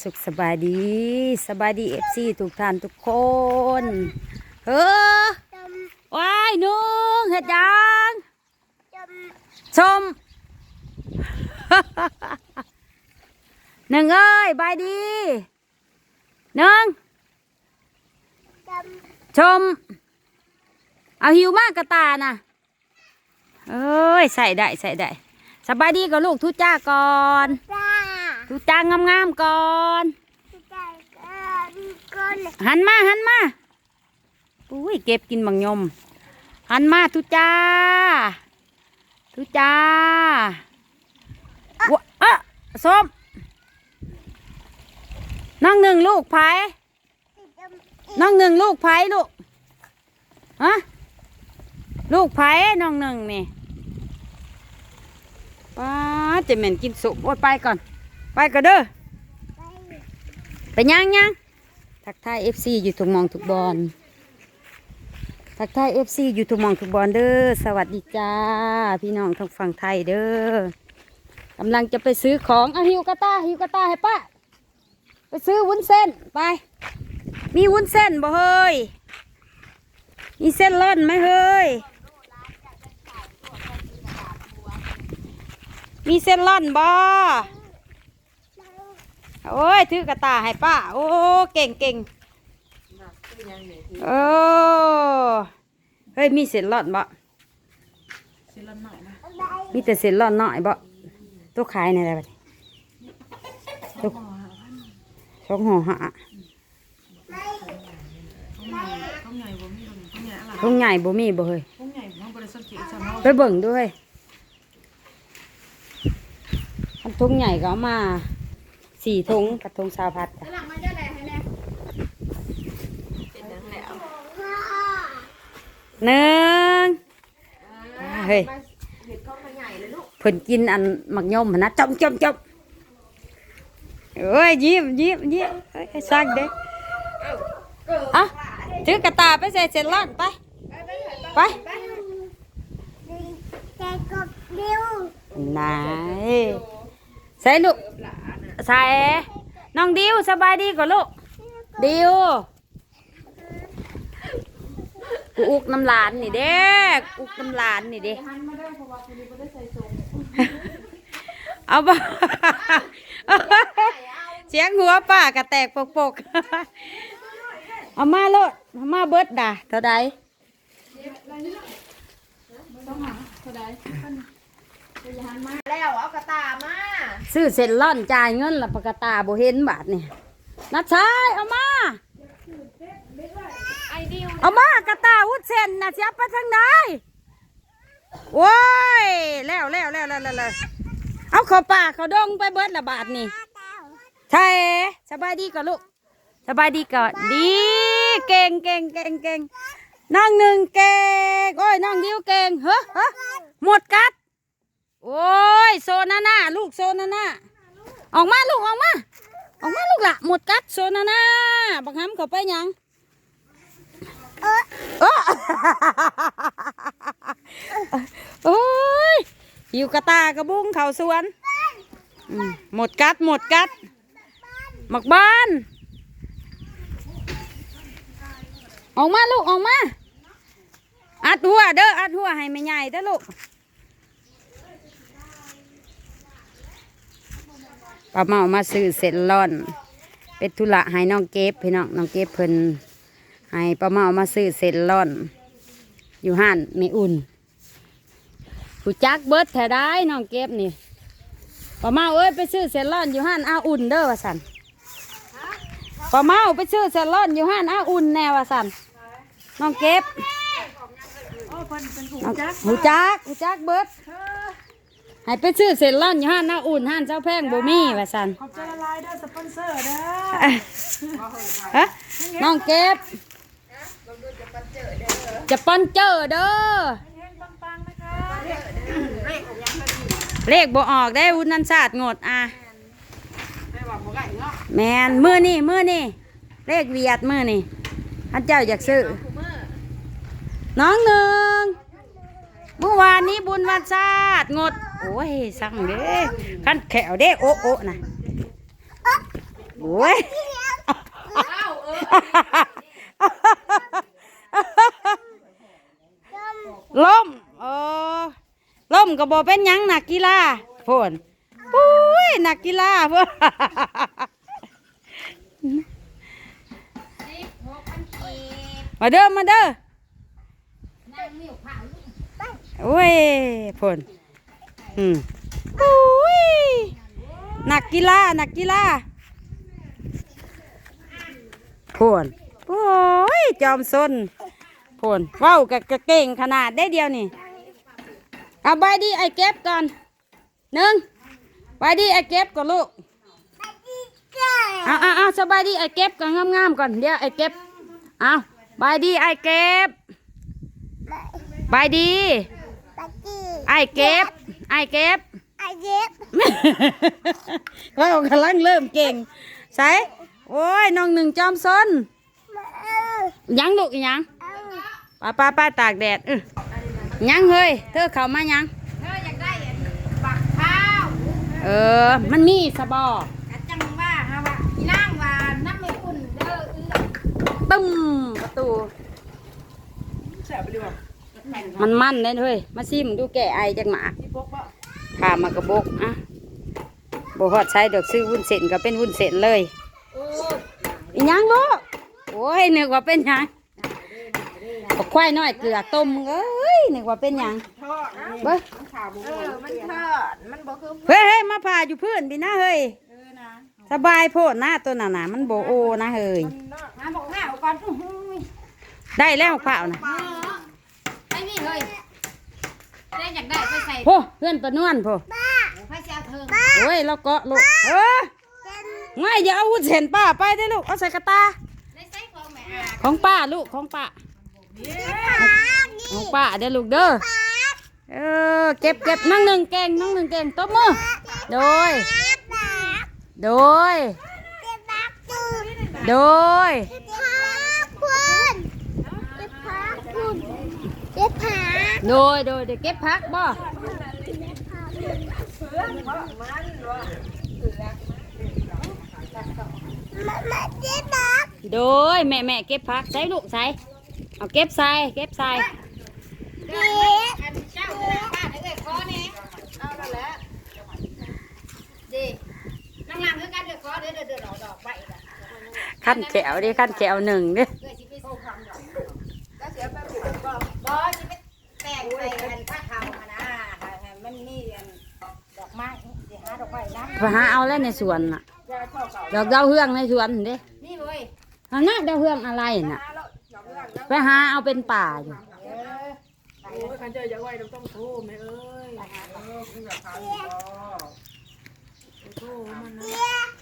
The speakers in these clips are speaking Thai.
สุขสบายดีสบายดีเอฟซีทุกท่านทุกคนเออว้ายนุ่งเห็ดหยังชมหนึ่งเอ้ยบายดีหนึ่งชม เอาหิวมากกระตาน่ะเอ้ยใส่ได้ใส่ได้สบายดีกับลูกทุจ้าก่อน จ้าทุจ้างามๆก่อนจ้าก้อนหันมาหันมาอุ้ยเก็บกินบางยม หันมาทุจ้า ทุจ้าวะเอะส้มน้องหนึ่งลูกไผ่น้องหนึ่งลูกไผ่ลูกฮะลูกไผ่น้องหนึ่งนี่ป้าดจะเหม็นกินสุกโอ้ยไปก่อน ไปก่อนเด้อไปย่างย่างทักทายเอฟซีอยู่ทุกมองทุกบอลทักทายเอฟซีอยู่ทุกมองทุกบอลเด้อสวัสดีจ้า พี่น้องทางฝั่งไทยเด้อกำลังจะไปซื้อของเอาหิวกระตาหิวกระตาให้ป้าไปซื้อวุ้นเส้นไป มีวุ้นเส้นบ่เฮ้ยมีเส้นร่อนไหมเฮ้ยมีเส้นร่อนบ่ โอ้ยถือกระตาให้ป้า โอ้เก่งเก่งโอ้เฮ้ยมีเศษหลอดบ่มีแต่เศษหลอดหน่อยบ่ตัวขายในอะไรบ่เนี่ยตัวสองห่อหะห้องใหญ่บ่มีห้องใหญ่อะไรทุ่งใหญ่บ่มีบ่เฮ้ยห้องใหญ่ห้อง บริษัทเกียรติสำเนาไปเบิ่งด้วยอันทุ่งใหญ่ก็เอามาสี่ถุงกับถุงสาวพัดจ้ะหนึ่งเฮ้ยเพิ่นกินอันหมักย่อมหั่นนะจมจมจมเอ้ยยิ้มยิ้มยิ้มเอ้ยสั่งเด้อะถือกระตาไปใส่เสร็จแล้วไป ไปใจกบเร็วไหนใส่ลูก ใส่น้องดิวสบายดีกว่าลูกดิวกูอุกน้ำลานนี่เด้กูอุกน้ำลานนี่เด้เอาบ่เสียงหัวป้ากระแตกปกปกๆเอามาโลดเอามาเบิดด่าเท่าใด แล้วเอากระตามาซื้อเสร็จล่อนจ่ายเงินและปกตาบเห็นบาทนี่นัดชายเอามา เอามากระตาวุดเส้นนะเสียไปทางไหนโว้ยแล้วแล้วแล้วแล้วแล้วเอาเข้าป่าเขาดงไปเบิดละบาทนี่ใช่สบายดีก่อนลูกสบายดีก่อนดีเก่งเก่งเก่งเก่งน้องหนึ่งเก่งโอ้ยน้องดิวเก่งเฮ้อเฮ้อหมดกัด โอ้ยโซนาน่าลูกโซนาน่าออกมาลูกออกมาออกมาลูกละหมดกัดโซนาน่าบังคับเขาไปยังเออโอ้ยหิวกระตากระบุ้งเขาสวนหมดกัดหมดกัดหมักบ้านออกมาลูกออกมาอัดหัวเด้ออัดหัวให้ไม่ใหญ่เด้อลูก ป้าเมามาซื้อเสร็จร้อน เป็นธุระให้น้องเก็บพี่น้องน้องเก็บเพิ่นให้ป้าเมามาซื้อเสร็จร้อน อยู่ห้านไม่อุ่นผู้จักเบิดแถได้น้องเก็บนี่ป้าเมาเอ้ยไปซื้อเสร็จร้อนอยู่ห้านอาอุ่นเด้อว่าสันป้าเมาไปซื้อเสร็จร้อนอยู่ห้านอาอุ่นแน่ว่าสันน้องเก็บโอ้เพิ่นเป็นผู้น้องจักหูจักหูจักเบิด ให้ไปซื้อเสร็จร้อนอยู่ห้านอาอุ่นห้านเจ้าแพงบ่มีว่าสันขอบใจละลายเด้อสปอนเซอร์เด้อฮะน้องเก็บจะปอนเจอร์เด้อเฮงปังๆนะคะเลขบ่ออกได้วุ้นนันศาสตร์งดอะได้ว่าบ่ไก่เนาะแมนมือนี่มือนี่เลขเวียดมือนี่ท่านเจ้าอยากซื้อน้องหนึ่งเมื่อวานนี้บุญวันศาสตร์งด โอ้ยสั่งเด้ขั้นแขวเด้โอะโอะนะโโอ้ยล้มเออล้มก็บอเป็นยังนักกีฬาพ่นปุ้ยนักกีฬาพ่นมาเด้อมาเด้อโอ้ยพ่น อืมปุ้ยนักกีฬานักกีฬาพ่นโอ้ยจอมซนพ่นเว้าวกะกะเก่งขนาดได้เดียวนี่เอาใบดีไอเก็บก่อนหนึ่งใบดีไอเก็บก่อนลูกเอาเอาเอาสบายดีไอเก็บก่อนงามๆก่อนเดี๋ยวไอเก็บเอาบายดีไอเก็บบายดีตะกี้ไอเก็บ ไอเก็บ ไอเย็บเรากำลังเริ่มเก่งใส่โอ้ยน้องหนึ่งจอมซนมาเอายังลูกอีหยังเอาป้าป้าป้าตากแดดอื้อยังเฮ้ยเธอเข้ามายัง เธออยากได้อันบักข้าวเออ มันมีสบอ กะจังว่าฮะว่าอีนางว่าน้ำไม่อุ่นเด้อเอื้อตึ้มประตู แสบไปดีกว่า มันมันเลยเฮ้ยมาซิมดูแก่ไอจังหมาที่พกว่าพามากระบกอะบฮอดใช้ดอกซื้อวุ้นเส้นก็เป็นวุ้นเส้นเลยโอ้อีหยังลูกโอ้ยนึกว่าเป็นหยังก็ควายน้อยเกลือต้มเอ้ยนึกว่าเป็นหยังทอดนี่เบ้ยข่าวบุ้งเออมันทอดมันบ่คือเฮ้ยเฮ้ยมาผ่าอยู่พื้นพี่นะเฮ้ยเออนะสบายโพดนะตัวน่ะนะมันโบโอนะเฮ้ยหาบอกหน้าเอาก่อนอื้อหือได้แล้วเปล่านะ เออไอ้นี่เฮ้ยเล่นอยากได้ไปใส่โพเพื่อนประนวลโพไปเสียเถิงโอ้ยเราเกาะลูกเออง่ายอย่าเอาวุ้นเส้นป้าไปได้อลูกเอาใส่กระตา ได้ใส่ของแม่อาของป้าลูกของป้าของป้าเด้อลูกเด้อเออเก็บเก็บนั่งหนึ่งเก่งนั่งหนึ่งเก่งตบมือโดย โดยเจ็บปากตูดโดย โดย โดยเดี๋ยวเก็บพักบ่ มามาเจ็บปาก โดยแม่แม่เก็บพักใส่ลูกใส่เอาเก็บใส่เก็บใส่ เจ็บ อันเจ้าจะได้บ้านไอ้เอ้ยขอแน่เอาแล้วแหละดีนั่งหลังคือกันเด้อขอเด้อเด้อเด้อดอกดอกไปล่ะ ขั้นแขวดิขั้นแขวหนึ่งดิ ไม้นะไปหาเอาแล้วในสวนน่ะดอกดาวเฮืองในสวนเด้นี่เว้ยเอาหน้าดาวเฮืองอะไรน่ะ ไปหาเอาเป็นป่าอยู่เออโอ้ยคันเจออยากไว้ต้องโทรแม่เอ้ยโทรมันนะ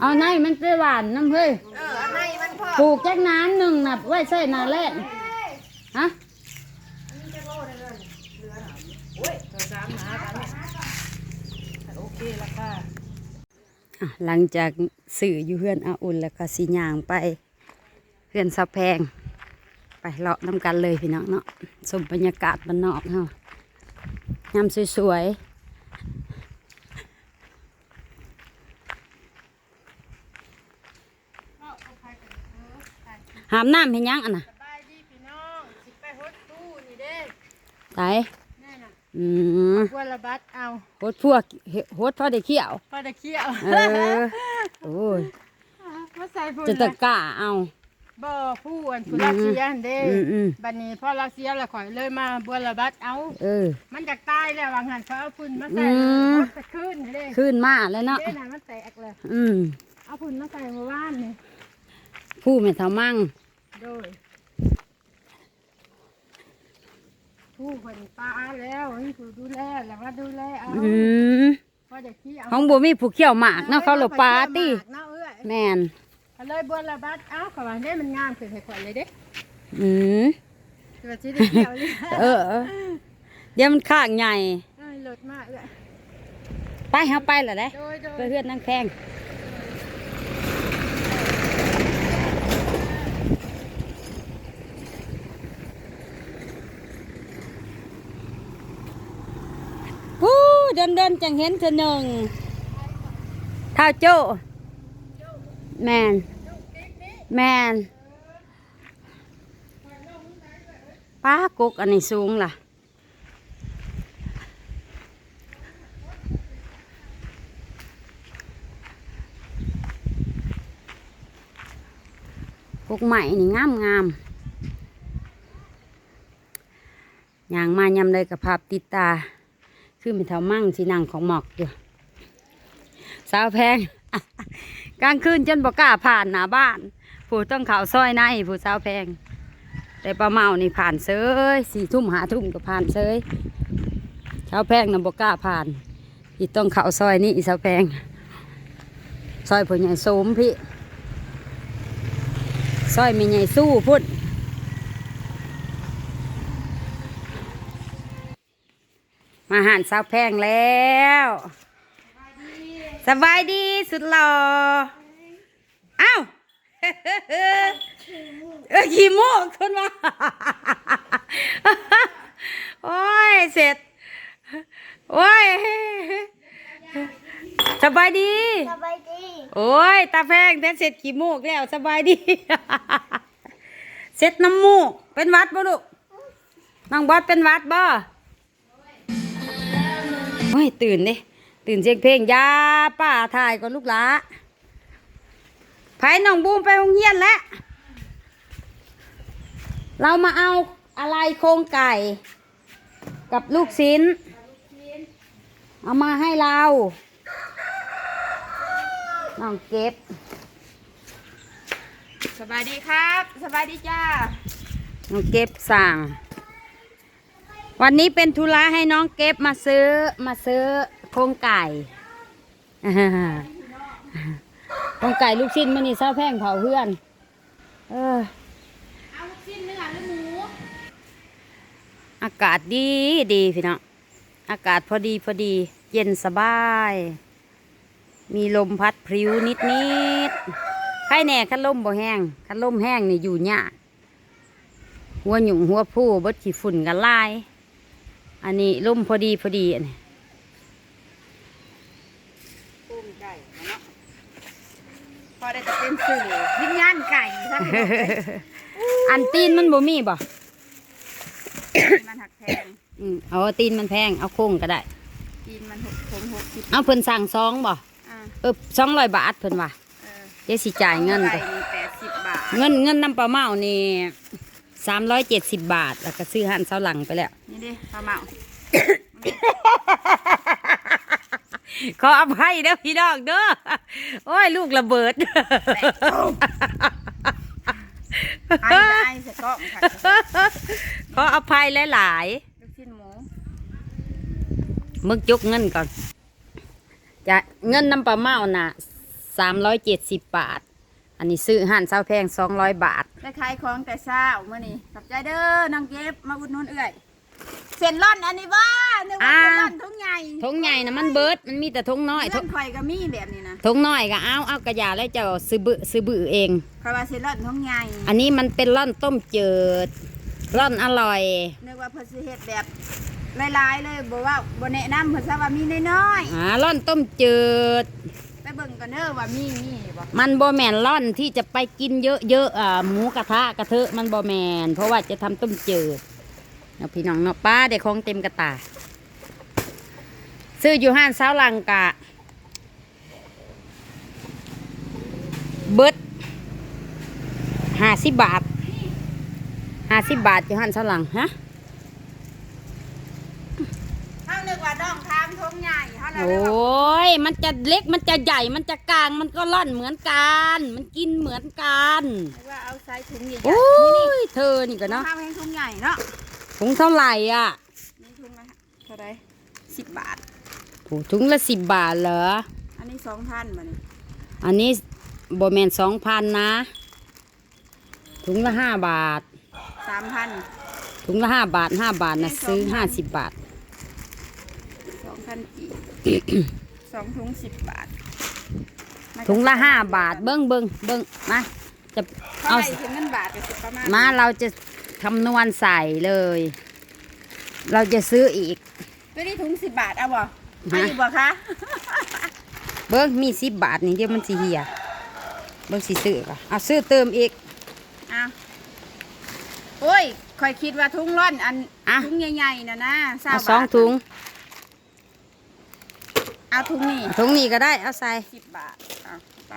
เอาในมันไปหวานน้ำเฮ้ยเอออันไหนมันพอปลูกจักน้ำหนึ่งน่ะไว้ใส่นาแรกฮะโอ้ยเธอสามหากันเนี่ยโอเคละค่ะอะ หลังจากสื่ออยู่เพื่อนอาอุ่นแล้วก็สีย่างไปเพื่อนสะแพง ไปเลาะน้ำกันเลยพี่น้องเนาะสมบรรยากาศบ้านนอกเฮายามสวยๆหามน้ำเห็นยังอะนะสบายดีพี่น้องสิไป อืมกวนละบัดเอาโหดพวกโหดพอได้เขี้ยวพอได้เคี้ยวเออโอ้ยมาใส่ฝุ่นจะตะกร้าเอาบ่ผู้อันผู้รักเสียนเด้อืมอืมบัดนี้พอรักเสียแล้วข่อยเลยมาบัวละบัดเอาเออ มันจากตายแล้ววางหันเขาเอาฝุ่นมาใส่อืมมันจะขึ้นเด้ขึ้นมาแล้วเนาะเด้น่ะมันแตกเลยอืมเอาฝุ่นมาใส่เมื่อวานนี่ผู้ไม่เท่ามั่งโดย ผู้คนป้าแล้วให้ผู้ดูแลแล้วว่าดูแลเอาอืมพอจะขี้เอาของบัวมีผู้เขี้ยวหมากเนาะเขาหลบปลาตีเนาะเอ้ยแม่นก็เลยบัวละบัดเอาเขาว่าเด้มันงามขึ้นให้ข่อยเลยเด้อืมเกิดสิได้เกี่ยวเลยเออเดี๋ยวมันข้างใหญ่เอ้ยหลดมากเอ้ยไปเฮาไปและเด้โดยโดไปยเพื่อนนั่งแพงผู้ เดินเดินๆจังเห็นเธอหนึ่งเท้าโจ้แมนแมนป้ากกอันนี้สูงล่ะกกใหม่นี่งามงามยางมายำเลยกับภาพติดตา คือเป็นเท่ามั่งสีนังของหมอกอยู่สาวแพงกลางคืนจนบอกล้าผ่านหน้าบ้าน ผู้ต้องเขาซอยในผู้สาวแพง แต่ปลาเมานี่ผ่านเซยสี่ทุ่มหาทุ่มก็ผ่านเซยสาวแพงน่ะบอกล้าผ่านที่ต้องเขาซอยนี่อีสาวแพง ซอยผู้ใหญ่โสมพี่ ซอยมีใหญ่สู้พุ่น มาหันสาวแพงแล้วสบายดีสุดหล่อเอ้าเออขี่โมกคนมาโอ้ยเสร็จโอ้ยสบายดี สบายดี โอ้ย ตาแพงแท้เสร็จขี้มูกแล้ว สบายดี เสร็จน้ำมูก เป็นหวัดบ่ลูกน้องบอสเป็นหวัดบ่ โอ้ยตื่นเด้ตื่นเสียงเพลงอยาป้าถ่ายก่อนลูกหลาไผน้องบูมไปโรงเรียนแล้ว เรามาเอาอะไรโครงไก่ กับลูกชิ้น เอามาให้เราน้องเก็บ สบายดีครับ สบายดีจ้าน้องเก็บสั่ง วันนี้เป็นธุระให้น้องเก็บมาซื้อมาซื้อโครงไก่โครงไก่ลูกชิ้นมันนี่เศร้าแพงเผาเพื่อน เออเอาลูกชิ้นเนื้อหรือหมู อากาศดีดีพี่น้อง อากาศพอดีพอดี เย็นสบาย มีลมพัดพริ้วนิดนิดใครแน่คันลมบ่แห้งคันลมแห้งนี่อยู่ยากหัวหยุ่งหัวผู้บดขี้ฝุ่นกันลาย อันนี้ลมพอดีพอดีอันนี้ต้มไก่เนาะพอได้จะเป็นสื่อวิญญาณไก่ซะอันตีนมันบ่มีบ่มันหักแพงอืมเอาตีนมันแพงเอาโค้งก็ได้ กินมันหกคงหกสิบเอาเพิ่นสั่งซองบ่อ่าเออสองร้อยบาทเพิ่นว่าเออเดี๋ยวสิจ่ายเงินไก่ก่อนนี่แปดสิบบาท เงินเงินน้ำปลาเมานี่ สามร้อยเจ็ดสิบบาท แล้วก็ซื้อหันเสาหลังไปแล้ว นี่ดิปลาเมาขออภัยเด้อพี่น้องเด้อโอ้ย ลูกระเบิดไอ้ไอ้ใส่กล้องค่ะขออภัยหลายลูกชิ้นหมูๆมึกจุกเงินก่อน จะเงินน้ำปลาเมาน่ะสามร้อยเจ็ดสิบบาท อันนี้ซื้อหันเสาแพงสองร้อยบาทได้ขายของแต่เช้าเมื่อนี้ขอบใจเด้อน้องเก็บมาอุดหนุนเอื่อยเส้นร่อนอันนี้ว่านึกว่าเส้นร่อนทุ่งใหญ่ทงใหญ่นะมันเบิดมันมีแต่ทงน้อยทเพื่องนข่อยก็มีแบบนี้นะทงน้อยก็เอาเอากระยาแล้วเจะซื้อบือซื้อบือเองข่อยว่าเส้นร่อนทุ่งใหญ่อันนี้มันเป็นร่อนต้มเจิดร่อนอร่อยนึกว่าเพิ่นสิเฮ็ดแบบหลายๆเลยบ่ว่าบ่แนะนำเพิ่นซะว่ามีน้อยอ่าร่อนต้มเจิดๆ ไปเบิ่งกันเด้อว่ามีมีบ่มันบอแมนร่อนที่จะไปกินเยอะๆอ่าหมูกระทะกระเทอะมันบอแมน เพราะว่าจะทำต้มเจิดเนาะพี่น้องเนาะป้าเด็กของเต็มกระตาซื้ออยู่ห้านเช้าลังกะ เบิดห้าสิบบาทห้าสิบบาทอยู่ห้านเช้าลังฮะ เฮานึกว่าดองทามทุ่งใหญ่เฮาน่ะ โอเลยว่า้ยมันจะเล็กมันจะใหญ่มันจะกลางมันก็ร่อนเหมือนกัน มันกินเหมือนกันนึกว่าเอาใส่ถุงใหญ่ๆโอ้นี่ยเธอนี่ก็ๆเนาะเนาะทำให้ถุงใหญ่เนาะถุงเท่าไหร่อะนี่ถุงละเท่าไหร่10บาทโอ้ถุงละสิบบาทเหรออันนี้2,000บัดนี้อันนี้โบแมนสองพันนะ ถุงละห้าบาท3,000ถุงละห้าบาทห้าบาทนะซื้อห้าสิบบาท2,000กีบ สองถุง10บาทถุงละห้าบาทเบิ้งเบิ้งเบิ้งมาจะเท่าเอาไหร่ถึงเงินบาทก็สิประมาณมาเราจะคำนวณใส่เลย เราจะซื้ออีกตัวนี้ถุง10บาทเอาบ่ฮะให้อยู่บ่คะเบิ้งมีสิบบาทนี่เดี๋ยวมันสิเหี่ยเบิ่งสิซื้อก่ะเอาซื้อเติมอีกอ้าวโอ้ยคอยคิดว่าทุ่งร่อนอันอะทุ่งใหญ่ๆนะนะเอา20สองถุง เอาถุงนี่ถุงนี้ก็ได้เอาใส่สิบบาทเอาไป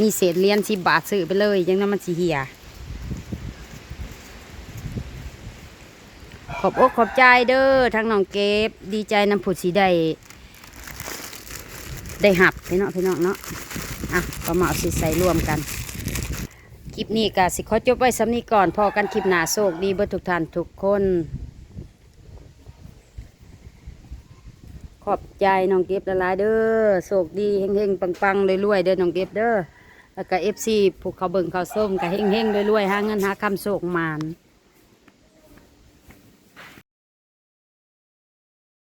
มีเศษเหรียญสิบบาทซื้อไปเลย ยังนั้นมันสิเหี่ยขอบอกขอบใจเด้อทั้งน้องเก็บดีใจนำผุดสีได้ได้หับพี่น้องพี่น้องเนาะอะก็มาเอาสิใส่รวมกัน คลิปนี้ก็สิขอจบไว้สำนี้ก่อนพอกันคลิปหน้าโศกดีเบิดทุกท่านทุกคน ขอบใจน้องเก็บละลายเด้อโศกดีเฮงๆปังๆรวยๆเด้อน้องเก็บเด้อแล้วก็เอฟซีผูกเขาเบิ่งเขาส้มก็เฮงๆรวยๆหาเงินหาคำโศกมาน